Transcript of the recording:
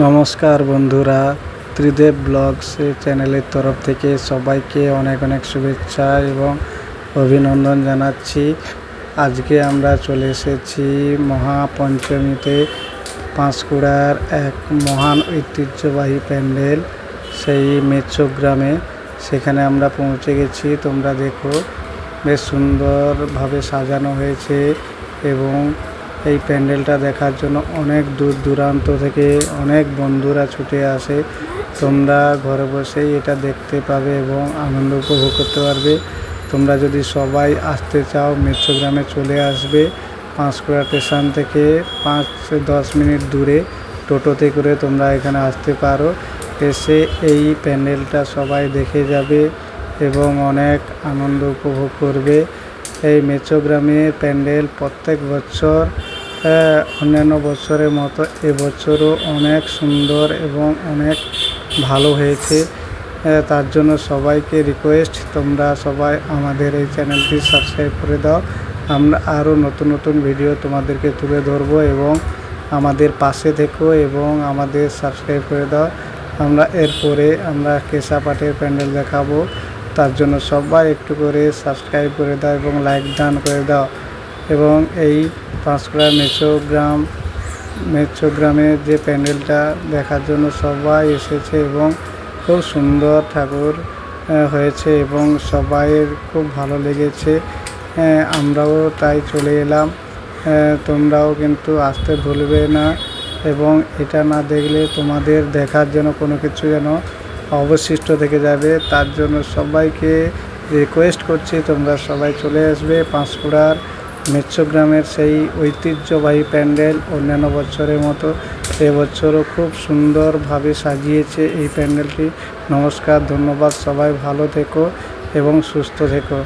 নমস্কার বন্ধুরা, ত্রিদেব ব্লগস চ্যানেলের তরফ থেকে সবাইকে অনেক অনেক শুভেচ্ছা এবং অভিনন্দন জানাচ্ছি। আজকে আমরা চলে এসেছি মহাপঞ্চমীতে পাঁশকুড়ার এক মহান ঐতিহ্যবাহী প্যান্ডেল, সেই মেচো গ্রামে। সেখানে আমরা পৌঁছে গেছি, তোমরা দেখো। বেশ সুন্দরভাবে সাজানো হয়েছে এবং এই প্যান্ডেলটা দেখার জন্য অনেক দূর দূরান্ত থেকে অনেক বন্ধুরা ছুটে আসে। তোমরা ঘরে বসেই এটা দেখতে পাবে এবং আনন্দ উপভোগ করতে পারবে। তোমরা যদি সবাই আসতে চাও মেট্রোগ্রামে চলে আসবে। পাঁশকুড়া স্টেশন থেকে পাঁচ দশ মিনিট দূরে টোটোতে করে তোমরা এখানে আসতে পারো। এসে এই প্যান্ডেলটা সবাই দেখে যাবে এবং অনেক আনন্দ উপভোগ করবে। এই মেচোগ্রামের প্যান্ডেল প্রত্যেক বছর অন্যান্য বছরের মতো এবছরও অনেক সুন্দর এবং অনেক ভালো হয়েছে। তার জন্য সবাইকে রিকোয়েস্ট তোমরা সবাই আমাদের এই চ্যানেলটি সাবস্ক্রাইব করে দাও। আমরা আরও নতুন নতুন ভিডিও তোমাদেরকে তুলে ধরবো এবং আমাদের পাশে থেকো এবং আমাদের সাবস্ক্রাইব করে দাও। আমরা এরপরে আমরা কেশা প্যান্ডেল দেখাবো। তার জন্য সবাই একটু করে সাবস্ক্রাইব করে দাও এবং লাইক দান করে দাও। এবং এই পাঁশকুড়া মেচো গ্রাম মেচো গ্রামের যে প্যান্ডেলটা দেখার জন্য সবাই এসেছে এবং খুব সুন্দর ঠাকুর হয়েছে এবং সবাইয়ের খুব ভালো লেগেছে। আমরাও তাই চলে এলাম। তোমরাও কিন্তু আসতে ভুলবে না এবং এটা না দেখলে তোমাদের দেখার জন্য কোনো কিছু যেন অবশিষ্ট থেকে যাবে। তার জন্য সবাইকে রিকোয়েস্ট করছি তোমরা সবাই চলে আসবে পাঁশকুড়ার মেট্রোগ্রামের সেই ঐতিহ্যবাহী প্যান্ডেল অন্যান্য বছরের মতো এবছরও খুব সুন্দরভাবে সাজিয়েছে এই প্যান্ডেলটি। নমস্কার, ধন্যবাদ, সবাই ভালো থেকো এবং সুস্থ থেকো।